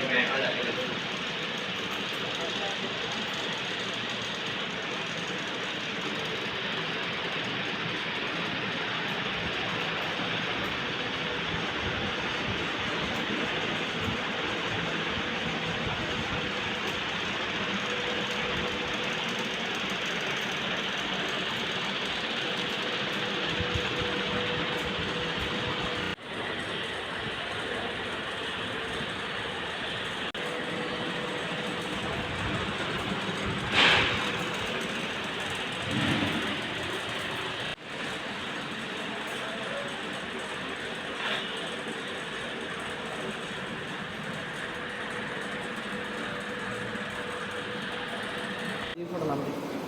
five minutes.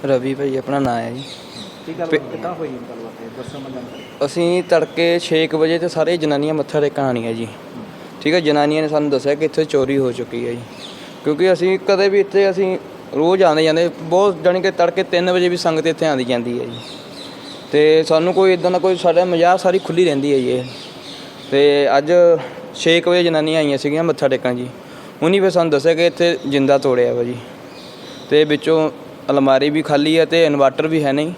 Ravi ਭਾਈ ਆਪਣਾ ਨਾਂ ਹੈ ਜੀ। ਕੀ ਗੱਲ ਪੇ- ਕਿੱਦਾਂ ਹੋਈ ਗੱਲਬਾਤ ਇਹ? ਦੱਸੋ ਮੈਂ ਜਾਣਕਾਰੀ ਅਸੀਂ ਤੜਕੇ 6 ਵਜੇ ਤੇ ਸਾਰੇ ਜਨਾਨੀਆਂ ਮੱਥਾ ਟੇਕਣ ਆਉਣੀਆਂ ਜੀ। ਠੀਕ ਹੈ ਜਨਾਨੀਆਂ ਨੇ ਸਾਨੂੰ ਦੱਸਿਆ ਕਿ ਇੱਥੇ ਚੋਰੀ ਹੋ ਚੁੱਕੀ ਹੈ ਜੀ। ਕਿਉਂਕਿ ਅਸੀਂ ਕਦੇ ਵੀ ਇੱਥੇ ਅਸੀਂ ਰੋਜ਼ ਆਉਂਦੇ ਜਾਂਦੇ ਬਹੁਤ ਜਾਣੀ ਕਿ ਤੜਕੇ 3 ਵਜੇ ਵੀ ਸੰਗਤ ਇੱਥੇ ਆਉਂਦੀ ਜਾਂਦੀ ਹੈ ਜੀ। ਤੇ ਸਾਨੂੰ ਕੋਈ ਇਦਾਂ ਦਾ ਕੋਈ ਸਾਡਾ ਮਜ਼ਾਕ ਸਾਰੀ ਖੁੱਲੀ ਰਹਿੰਦੀ ਹੈ ਜੀ ਇਹ। ਤੇ ਅੱਜ 6 ਵਜੇ ਜਨਾਨੀਆਂ ਆਈਆਂ ਸੀਗੀਆਂ ਮੱਥਾ ਟੇਕਣ ਜੀ। ਉਹਨੀ ਫਿਰ ਸਾਨੂੰ ਦੱਸਿਆ ਕਿ ਇੱਥੇ ਜਿੰਦਾ ਤੋੜਿਆ ਵਾ ਜੀ। ਤੇ ਵਿੱਚੋਂ ਅਲਮਾਰੀ ਵੀ ਖਾਲੀ ਹੈ ਤੇ ਇਨਵਰਟਰ ਵੀ ਹੈ ਨਹੀਂ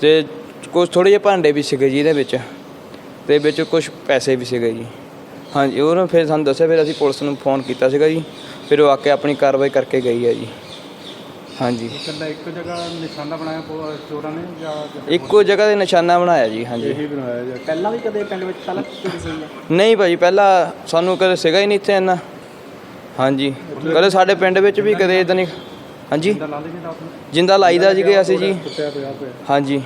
ਤੇ ਕੁਝ ਥੋੜੇ ਜਿਹੇ ਭਾਂਡੇ ਵੀ ਸੀਗੇ ਜੀ ਇਹਦੇ ਵਿੱਚ ਤੇ ਵਿੱਚ ਕੁਝ ਪੈਸੇ ਵੀ ਸੀਗੇ ਜੀ। ਹਾਂਜੀ ਉਹਨੇ ਫਿਰ ਸਾਨੂੰ ਦੱਸਿਆ ਫਿਰ ਅਸੀਂ ਪੁਲਿਸ ਨੂੰ ਫੋਨ ਕੀਤਾ ਸੀਗਾ ਜੀ ਫਿਰ ਉਹ ਆ ਕੇ ਆਪਣੀ ਕਾਰਵਾਈ ਕਰਕੇ ਗਈ ਹੈ ਜੀ। ਹਾਂਜੀ। ਇਕੱਲਾ ਇੱਕ ਜਗ੍ਹਾ ਨਿਸ਼ਾਨਾ ਬਣਾਇਆ ਪੋ- ਚੋਰਾਂ ਨੇ ਜਾਂ ਇੱਕੋ ਜਗ੍ਹਾ ਤੇ ਨਿਸ਼ਾਨਾ ਬਣਾਇਆ ਜੀ ਹਾਂਜੀ। ਇਹੀ ਬਣਾਇਆ ਜਾਂ। ਪਹਿਲਾਂ ਵੀ ਕਦੇ ਪਿੰਡ ਵਿੱਚ ਪਹਿਲਾਂ ਚੋਰੀ ਹੋਈ ਹੈ ਨਹੀਂ ਭਾਜੀ ਪਹਿਲਾਂ ਸਾਨੂੰ ਕਦੇ ਸੀਗਾ ਹੀ ਨਹੀਂ ਇੱਥੇ ਇੰਨਾ। ਹਾਂਜੀ। ਕਦੇ ਸਾਡੇ ਪਿੰਡ ਵਿੱਚ ਵੀ ਕਦੇ ਇਦਾਂ ਨਹੀਂ। ਹਾਂਜੀ। ਜਿੰਦਾ ਲਾਈਦਾ ਜੀ ਗਿਆ ਸੀ ਜੀ। ਹਾਂਜੀ।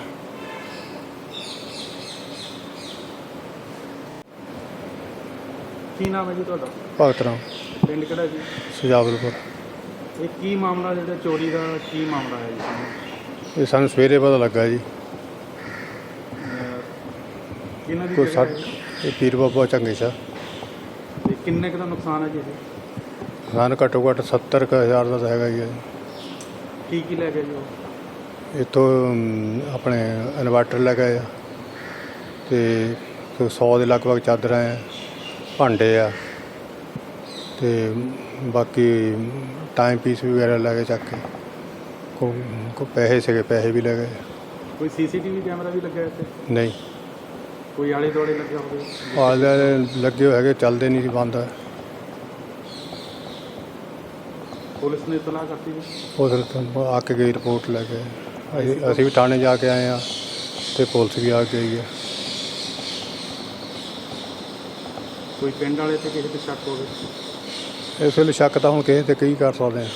ਕੀ ਨਾਮ ਹੈ ਜੀ ਤੁਹਾਡਾ? ਭਗਤ ਰਾਮ। ਪਿੰਡ ਕਿਹੜਾ ਜੀ? ਸੁਜਾਵਲਪੁਰ। ਇਹ ਕੀ ਮਾਮਲਾ ਜਿਹੜਾ ਚੋਰੀ ਦਾ ਕੀ ਮਾਮਲਾ ਹੈ ਜੀ? ਇਹ ਸਾਨੂੰ ਸਵੇਰੇ ਪਤਾ ਲੱਗਾ ਜੀ। ਕਿਹਨਾਂ ਦੀ ਕੋਈ ਸੱਟ? ਇਹ ਪੀਰ ਬਾਬਾ ਚੰਗੇ ਸਾ ਕਿੰਨੇ ਕੁ ਦਾ ਨੁਕਸਾਨ ਹੈ ਜੀ ਇਹ? ਸਾਨੂੰ ਘੱਟੋ ਘੱਟ 70 ਕੁ ਹਜ਼ਾਰ ਦਾ ਹੈਗਾ ਹੈ ਕੀ ਕੀ ਲੈ ਗਏ ਜੀ ਉਹ? ਇੱਥੋਂ ਅਮ, ਆਪਣੇ ਇਨਵਰਟਰ ਲੈ ਗਏ ਆ ਤੇ ਕੋਈ 100 ਦੇ ਲਗਭਗ ਚਾਦਰਾਂ ਆ ਭਾਂਡੇ ਆ ਤੇ ਬਾਕੀ ਟਾਈਮ ਪੀਸ ਵਗੈਰਾ ਲੈ ਕੇ ਚੱਕ ਕੇ। ਕੋ ਕੋ ਪੈਸੇ ਸੀਗੇ ਪੈਸੇ ਵੀ ਲੈ ਗਏ। ਕੋਈ ਸੀਸੀਟੀਵੀ ਕੈਮਰਾ ਵੀ ਲੱਗਿਆ ਇੱਥੇ? ਨਹੀਂ। ਕੋਈ ਆਲੇ ਦੁਆਲੇ ਲੱਗਿਆ ਹੋਵੇ ਆਲੇ ਲੱਗੇ ਹੋਏ ਹੈਗੇ ਚੱਲਦੇ ਨਹੀਂ ਸੀ ਬੰਦ। ਪੁਲਿਸ ਨੇ ਇਤਲਾਹ ਕਰਤੀ ਜੀ? ਉਸ ਤੋਂ ਆ ਕੇ ਗਈ ਰਿਪੋਰਟ ਲੈ ਕੇ। ਅਸੀਂ ਅਸੀਂ ਵੀ ਥਾਣੇ ਜਾ ਕੇ ਆਏ ਆ ਤੇ ਪੁਲਿਸ ਵੀ ਆ ਕੇ ਗਈ ਹੈ। ਕੋਈ ਪਿੰਡ ਵਾਲੇ ਤੇ ਕਿਸੇ ਤੇ ਸ਼ੱਕ ਹੋਵੇ? ਇਸ ਵੇਲੇ ਸ਼ੱਕ ਤਾਂ ਹੁਣ ਕਿਸੇ ਤੇ ਕੀ ਕਰ ਸਕਦੇ ਆ